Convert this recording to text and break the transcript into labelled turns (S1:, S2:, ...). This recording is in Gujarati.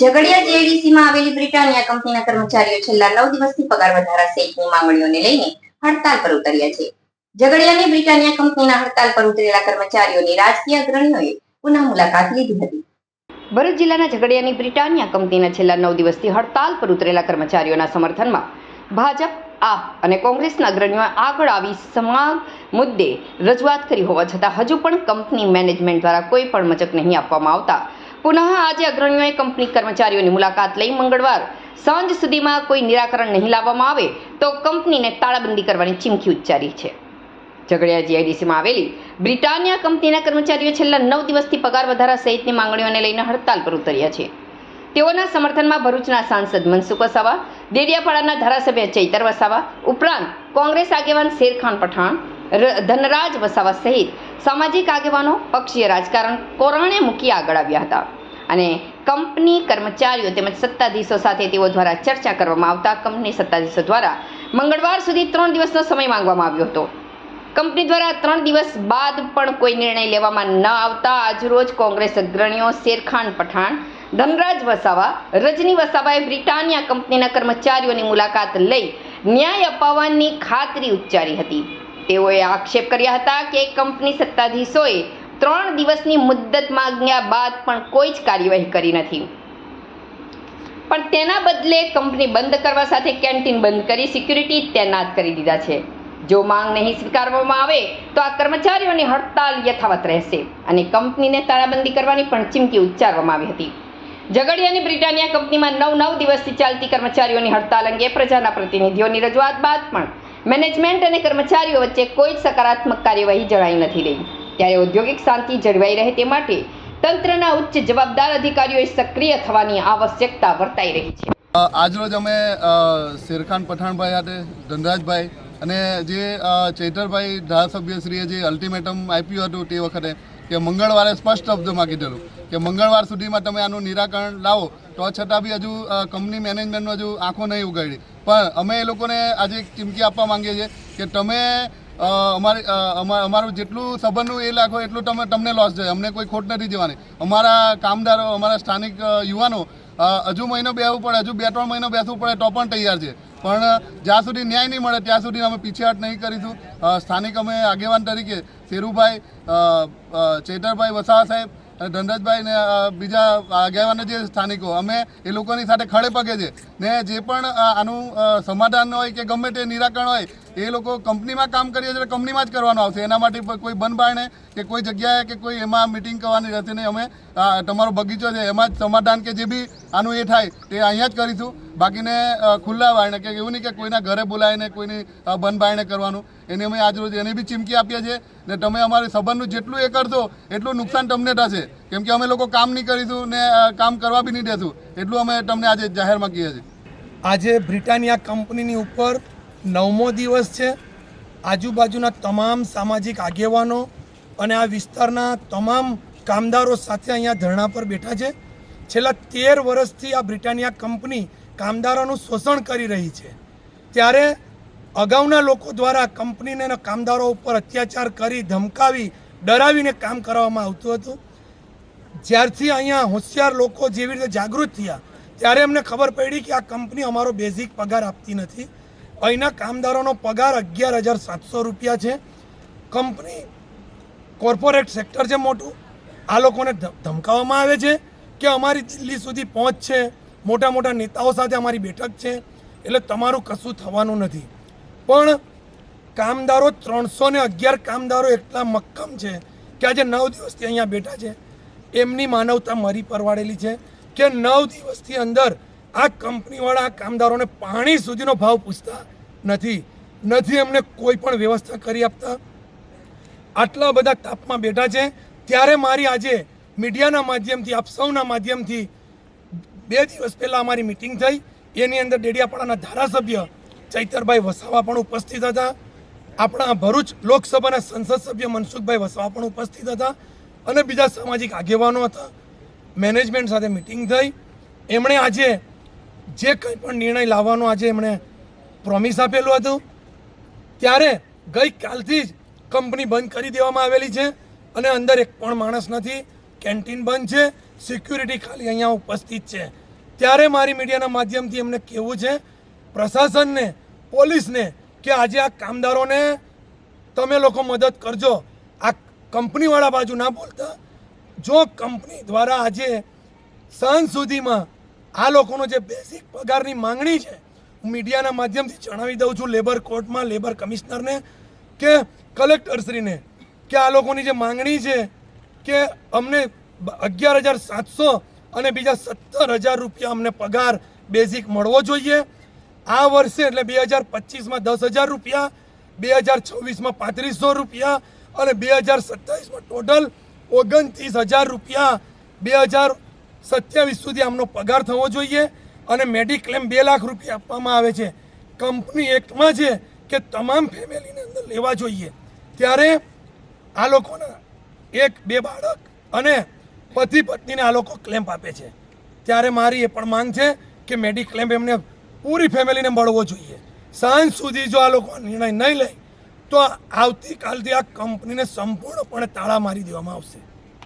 S1: ઝઘડિયા જેડીસીમાં આવેલી બ્રિટાનિયા કંપનીના કર્મચારીઓ છેલ્લા નવ દિવસથી પગાર વધારા સહિતની માંગણીઓને લઈને હડતાલ પર ઉતર્યા છે. ઝઘડિયાની બ્રિટાનિયા કંપનીના હડતાલ પર ઉતરેલા કર્મચારીઓની રાજકીય અગ્રણીઓએ પુનઃ મુલાકાત લીધી હતી. ભરૂચ જિલ્લાના ઝઘડિયાની બ્રિટાનિયા કંપનીના છેલ્લા નવ દિવસથી હડતાલ પર ઉતરેલા કર્મચારીઓના સમર્થનમાં ભાજપ, આપ અને કોંગ્રેસના અગ્રણીઓએ આગળ આવી સમાન મુદ્દે રજૂઆત કરી હોવા છતાં હજુ પણ કંપની મેનેજમેન્ટ દ્વારા કોઈ પણ મચક નહીં આપવામાં આવતા પુનઃ આજે અગ્રણીઓએ કંપની કર્મચારીઓની મુલાકાત લઈ મંગળવાર સાંજ સુધીમાં કોઈ નિરાકરણ નહીં લાવવામાં આવે તો કંપનીને તાળાબંધી કરવાની ચીમકી ઉચ્ચારી છે. ઝઘડિયા જીઆઈડીસીમાં આવેલી બ્રિટાનિયા કંપનીના કર્મચારીઓ છેલ્લા નવ દિવસથી પગાર વધારા સહિતની માંગણીઓને લઈને હડતાલ પર ઉતર્યા છે. તેઓના સમર્થનમાં ભરૂચના સાંસદ મનસુખ વસાવા, દેડિયાપાડાના ધારાસભ્ય ચૈતર વસાવા, ઉપરાંત કોંગ્રેસ આગેવાન શેરખાન પઠાણ ધનરાજ વસાવા સહિત સામાજિક આગેવાનો પક્ષીય રાજકારણ કોરણે મૂકી આગળ આવ્યા હતા. અને કંપની કર્મચારીઓ તેમજ સત્તાધીશો સાથે તેઓ દ્વારા ચર્ચા કરવામાં આવતા કંપની સત્તાધીશો દ્વારા મંગળવાર સુધી ત્રણ દિવસનો સમય માંગવામાં આવ્યો હતો. કંપની દ્વારા ત્રણ દિવસ બાદ પણ કોઈ નિર્ણય લેવામાં ન આવતા આજરોજ કોંગ્રેસ અગ્રણીઓ શેરખાન પઠાણ, ધનરાજ વસાવા, રજની વસાવાએ બ્રિટાનિયા કંપનીના કર્મચારીઓની મુલાકાત લઈ ન્યાય અપાવવાની ખાતરી ઉચ્ચારી હતી. તેઓએ આક્ષેપ કર્યા હતા કે કંપની સત્તાધીશોએ ત્રણ દિવસની મુદ્દત માંગ્યા બાદ પણ કોઈ જ કાર્યવાહી કરી નથી. પણ તેના બદલે કંપની બંધ કરવા સાથે કેન્ટીન બંધ કરી સિક્યુરિટી તૈનાત કરી દીધા છે. જો માંગ નહીં સ્વીકારવામાં આવે તો આ કર્મચારીઓની હડતાલ યથાવત રહેશે અને કંપનીને તાળાબંધી કરવાની પણ ચીમકી ઉચ્ચારવામાં આવી હતી. ઝઘડિયાની બ્રિટાનિયા કંપનીમાં નવ નવ દિવસથી ચાલતી કર્મચારીઓની હડતાલ અંગે પ્રજાના પ્રતિનિધિઓની રજૂઆત બાદ પણ મેનેજમેન્ટ અને કર્મચારીઓ વચ્ચે કોઈ જ સકારાત્મક કાર્યવાહી જણાઈ નથી રહી. ત્યારે ઔદ્યોગિક શાંતિ જળવાઈ રહે તે માટે તંત્રના ઉચ્ચ જવાબદાર અધિકારીઓએ સક્રિય થવાની આવશ્યકતા વર્તાઈ રહી છે.
S2: આજરોજ અમે શેરખાન પઠાણભાઈ સાથે, ધનરાજભાઈ અને જે ચૈતરભાઈ ધારાસભ્યશ્રીએ જે અલ્ટિમેટમ આપ્યું હતું તે વખતે કે મંગળવારે સ્પષ્ટ શબ્દોમાં કીધેલું કે મંગળવાર સુધીમાં તમે આનું નિરાકરણ લાવો, તો છતાં બી હજુ કંપની મેનેજમેન્ટનું હજુ આંખો નહીં ઉગાડી. પણ અમે એ લોકોને આજે એક ચીમકી આપવા માંગીએ છીએ કે તમે અમારી અમારું જેટલું સંબંધનું એ લાખો એટલું તમે, તમને લોસ જાય. અમને કોઈ ખોટ નથી જવાની. અમારા કામદારો, અમારા સ્થાનિક યુવાનો હજુ મહિનો બેસવું પડે, હજુ બે ત્રણ મહિનો બેસવું પડે તો પણ તૈયાર છે. પણ જ્યાં સુધી ન્યાય નહીં મળે, ત્યાં સુધી અમે પીછેહટ નહીં કરીશું. સ્થાનિક અમે આગેવાન તરીકે શેરુભાઈ ચેતરભાઈ વસાવા સાહેબ ધનરાજભાઈ ને બીજા આગેવાન જે સ્થાનિકો, અમે એ લોકોની સાથે ખડે પગે છે. ને જે પણ આનું સમાધાન હોય કે ગમે તે નિરાકરણ હોય, એ લોકો કંપનીમાં કામ કરીએ છીએ કંપનીમાં જ કરવાનું આવશે. એના માટે કોઈ બંધ બારણે કે કોઈ જગ્યાએ કે કોઈ એમાં મિટિંગ કરવાની રહેશે નહીં. અમે તમારો બગીચો છે, એમાં જ સમાધાન કે જે બી આનું એ થાય, તે અહીંયા જ કરીશું. બાકીને ખુલ્લા વાળને કે એવું નહીં કે કોઈના ઘરે બોલાવીને કોઈની બારણે કરવાનું. એને અમે આજ રોજ એની બી ચીમકી આપીએ છીએ ને તમે અમારે સંબંધનું જેટલું એ કરશો, એટલું નુકસાન તમને થશે. કેમ કે અમે લોકો કામ નહીં કરીશું ને કામ કરવા બી નહીં દેશું. એટલું અમે તમને આજે જાહેરમાં કહીએ છીએ.
S3: આજે બ્રિટાનિયા કંપનીની ઉપર નવમો દિવસ છે. આજુબાજુના તમામ સામાજિક આગેવાનો અને આ વિસ્તારના તમામ કામદારો સાથે અહીંયા ધરણા પર બેઠા છે. છેલ્લા તેર વર્ષથી આ બ્રિટાનિયા કંપની કામદારોનું શોષણ કરી રહી છે. ત્યારે અગાઉના લોકો દ્વારા કંપનીને કામદારો ઉપર અત્યાચાર કરી, ધમકાવી, ડરાવીને કામ કરવામાં આવતું હતું. જ્યારથી અહીંયા હોશિયાર લોકો જેવી રીતે જાગૃત થયા, ત્યારે અમને ખબર પડી કે આ કંપની અમારો બેઝિક પગાર આપતી નથી. અહીંના કામદારોનો પગાર અગિયાર હજાર સાતસો રૂપિયા છે. કંપની કોર્પોરેટ સેક્ટર છે મોટું. આ લોકોને ધમકાવવામાં આવે છે કે અમારી દિલ્હી સુધી પહોંચ છે. મોટા મોટા નેતાઓ સાથે અમારી બેઠક છે, એટલે તમારું કશું થવાનું નથી. પણ કામદારો ત્રણસો ને અગિયાર કામદારો એટલા મક્કમ છે કે આજે નવ દિવસથી અહીંયા બેઠા છે. એમની માનવતા મરી પરવાડેલી છે કે નવ દિવસથી અંદર આ કંપનીવાળા આ કામદારોને પાણી સુધીનો ભાવ પૂછતા નથી. નથી એમને કોઈ પણ વ્યવસ્થા કરી આપતા. આટલા બધા તાપમાં બેઠા છે. ત્યારે મારી આજે મીડિયાના માધ્યમથી, આપ સૌના માધ્યમથી બે દિવસ પહેલાં અમારી મિટિંગ થઈ. એની અંદર ડેડિયાપાડાના ધારાસભ્ય ચૈતરભાઈ વસાવા પણ ઉપસ્થિત હતા. આપણા ભરૂચ લોકસભાના સંસદ સભ્ય મનસુખભાઈ વસાવા પણ ઉપસ્થિત હતા અને બીજા સામાજિક આગેવાનો હતા. મેનેજમેન્ટ સાથે મિટિંગ થઈ. એમણે આજે જે કંઈ પણ નિર્ણય લાવવાનો આજે એમણે પ્રોમિસ આપેલું હતું. ત્યારે ગઈકાલથી જ કંપની બંધ કરી દેવામાં આવેલી છે અને અંદર એક પણ માણસ નથી. કેન્ટીન બંધ છે, સિક્યુરિટી ખાલી અહીંયા ઉપસ્થિત છે. ત્યારે મારી મીડિયાના માધ્યમથી એમને કહેવું છે, પ્રશાસનને, પોલીસને, કે આજે આ કામદારોને તમે લોકો મદદ કરજો. આ કંપનીવાળા બાજુ ના બોલતા. જો કંપની દ્વારા આજે સાંજ સુધીમાં આ લોકોનો જે બેઝિક પગારની માંગણી છે, હું મીડિયાના માધ્યમથી જણાવી દઉં છું લેબર કોર્ટમાં, લેબર કમિશનરને, કે કલેક્ટરશ્રીને, કે આ લોકોની જે માંગણી છે કે અમને અગિયાર હજાર સાતસો અને બીજા સત્તર હજાર રૂપિયા અમને પગાર બેઝિક મળવો જોઈએ. આ વર્ષે એટલે બે હજાર પચીસમાં દસ હજાર રૂપિયા, બે હજાર છવ્વીસમાં પાંત્રીસો રૂપિયા અને બે હજાર સત્તાવીસમાં ટોટલ ઓગણત્રીસ હજાર રૂપિયા બે હજાર સત્યાવીસ સુધી આમનો પગાર થવો જોઈએ અને મેડિક્લેમ બે લાખ રૂપિયા આપવામાં આવે છે. કંપની એક્ટમાં છે કે તમામ ફેમિલીને અંદર લેવા જોઈએ. ત્યારે આ લોકોના એક, બે બાળક અને પતિ પત્નીને આ લોકો ક્લેમ્પ આપે છે. ત્યારે મારી એ પણ માંગ છે કે મેડિક્લેમ્પ એમને પૂરી ફેમિલીને મળવો જોઈએ. સાંજ સુધી જો આ લોકો નિર્ણય નહીં લે, તો આવતીકાલથી આ કંપનીને સંપૂર્ણપણે તાળા મારી દેવામાં આવશે.